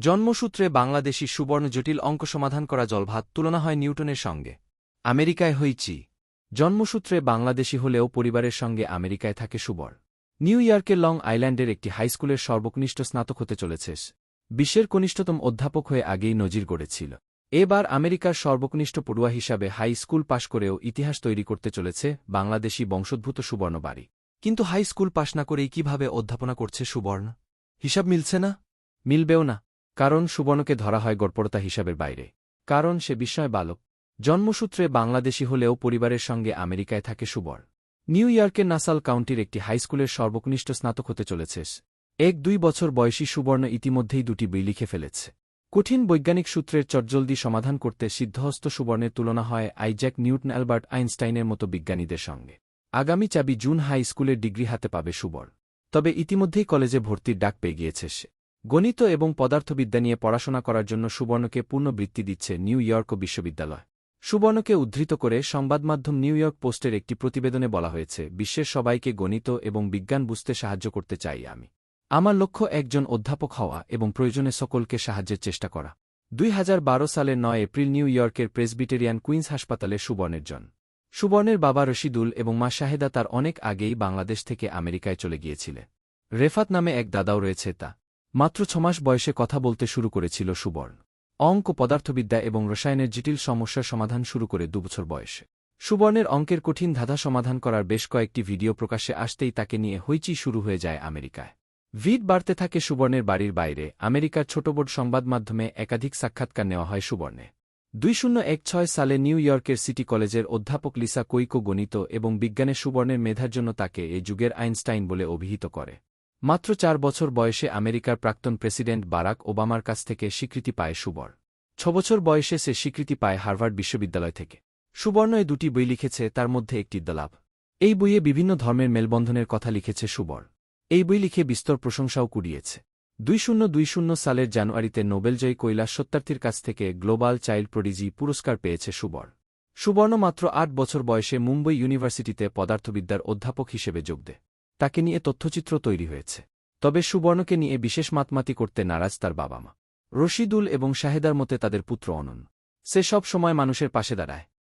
জন্মসূত্রে বাংলাদেশি সুবর্ণ জটিল অঙ্ক সমাধান করা জলভাত তুলনা হয় নিউটনের সঙ্গে। আমেরিকায় হইচি। জন্মসূত্রে বাংলাদেশি হলেও পরিবারের সঙ্গে আমেরিকায় থাকে সুবর। নিউ ইয়র্কের লং আইল্যান্ডের একটি হাইস্কুলের সর্বকনিষ্ঠ স্নাতক হতে চলেছে বিশ্বের কনিষ্ঠতম অধ্যাপক হয়ে আগেই নজির গড়েছিল। এবার আমেরিকার সর্বকনিষ্ঠ পড়ুয়া হিসাবে হাই স্কুল পাশ করেও ইতিহাস তৈরি করতে চলেছে বাংলাদেশি বংশোদ্ভূত সুবর্ণ বাড়ি। কিন্তু হাই স্কুল পাশ না করেই কীভাবে অধ্যাপনা করছে সুবর্ণ? হিসাব মিলছে না? মিলবেও না। কারণ সুবর্ণকে ধরা হয় গড়পড়তা হিসাবের বাইরে। কারণ সে বিস্ময় বালক জন্মসূত্রে বাংলাদেশি হলেও পরিবারের সঙ্গে আমেরিকায় থাকে সুবর নিউ ইয়র্কের নাসাল কাউন্টির একটি হাইস্কুলের সর্বকনিষ্ঠ স্নাতক হতে চলেছে এক দুই বছর বয়সী সুবর্ণ ইতিমধ্যেই দুটি বই লিখে ফেলেছে। কঠিন বৈজ্ঞানিক সূত্রের চটজলদি সমাধান করতে সিদ্ধহস্ত সুবর্ণের তুলনা হয় আইজ্যাক নিউটন অ্যালবার্ট আইনস্টাইনের মতো বিজ্ঞানীদের সঙ্গে। আগামী চাবি জুন হাই স্কুলের ডিগ্রি হাতে পাবে সুবর তবে ইতিমধ্যেই কলেজে ভর্তির ডাক পেয়ে গিয়েছে সে। গণিত এবং পদার্থবিদ্যা নিয়ে পড়াশোনা করার জন্য সুবর্ণকে পূর্ণ বৃত্তি দিচ্ছে নিউ ইয়র্ক বিশ্ববিদ্যালয়। সুবর্ণকে উদ্ধৃত করে সংবাদমাধ্যম নিউ ইয়র্ক পোস্টের একটি প্রতিবেদনে বলা হয়েছে, বিশ্বের সবাইকে গণিত এবং বিজ্ঞান বুঝতে সাহায্য করতে চাই আমি। আমার লক্ষ্য একজন অধ্যাপক হওয়া এবং প্রয়োজনে সকলকে সাহায্যের চেষ্টা করা। দুই হাজার বারো সালের নয় এপ্রিল নিউ ইয়র্কের প্রেসবিটেরিয়ান কুইন্স হাসপাতালে সুবর্ণের জন সুবর্ণের বাবা রশিদুল এবং মা শাহেদা তার অনেক আগেই বাংলাদেশ থেকে আমেরিকায় চলে গিয়েছিলেন। রেফাত নামে এক দাদাও রয়েছে তা। মাত্র ছমাস বয়সে কথা বলতে শুরু করেছিল সুবর্ণ। অঙ্ক, পদার্থবিদ্যা এবং রসায়নের জটিল সমস্যার সমাধান শুরু করে দুবছর বয়সে। সুবর্ণের অঙ্কের কঠিন ধাঁধা সমাধান করার বেশ কয়েকটি ভিডিও প্রকাশে আসতেই তাকে নিয়ে হইচি শুরু হয়ে যায় আমেরিকায়। ভিড বাড়তে থাকে সুবর্ণের বাড়ির বাইরে, আমেরিকার ছোটবোর্ড সংবাদ মাধ্যমে একাধিক সাক্ষাৎকার নেওয়া হয় সুবর্ণে দুই শূন্য এক ছয় সালে নিউ ইয়র্কের সিটি কলেজের অধ্যাপক লিসা কৈকো গণিত এবং বিজ্ঞানে সুবর্ণের মেধার জন্য তাকে এ যুগের আইনস্টাইন বলে অভিহিত করে। মাত্র চার বছর বয়সে আমেরিকার প্রাক্তন প্রেসিডেন্ট বারাক ওবামার কাছ থেকে স্বীকৃতি পায় সুবর ছবছর বয়সে সে স্বীকৃতি পায় হার্ভার্ড বিশ্ববিদ্যালয় থেকে। সুবর্ণ এ দুটি বই লিখেছে তার মধ্যে একটি দলাভ এই বইয়ে বিভিন্ন ধর্মের মেলবন্ধনের কথা লিখেছে সুবর এই বই লিখে বিস্তর প্রশংসাও কুড়িয়েছে। দুই শূন্য দুই শূন্য সালের জানুয়ারিতে নোবেলজয়ী কৈলাস সত্যার্থীর কাছ থেকে গ্লোবাল চাইল্ড প্রডিজি পুরস্কার পেয়েছে সুবর সুবর্ণ মাত্র আট বছর বয়সে মুম্বই ইউনিভার্সিটিতে পদার্থবিদ্যার অধ্যাপক হিসেবে যোগ দেয়। তাকে নিয়ে তথ্যচিত্র তৈরি হয়েছে। তবে সুবর্ণকে নিয়ে বিশেষ মাতমাতি করতে নারাজ তার বাবা মা। রশিদুল এবং শাহেদার মতে তাদের পুত্র অনন সে সব সময় মানুষের পাশে দাঁড়ায়।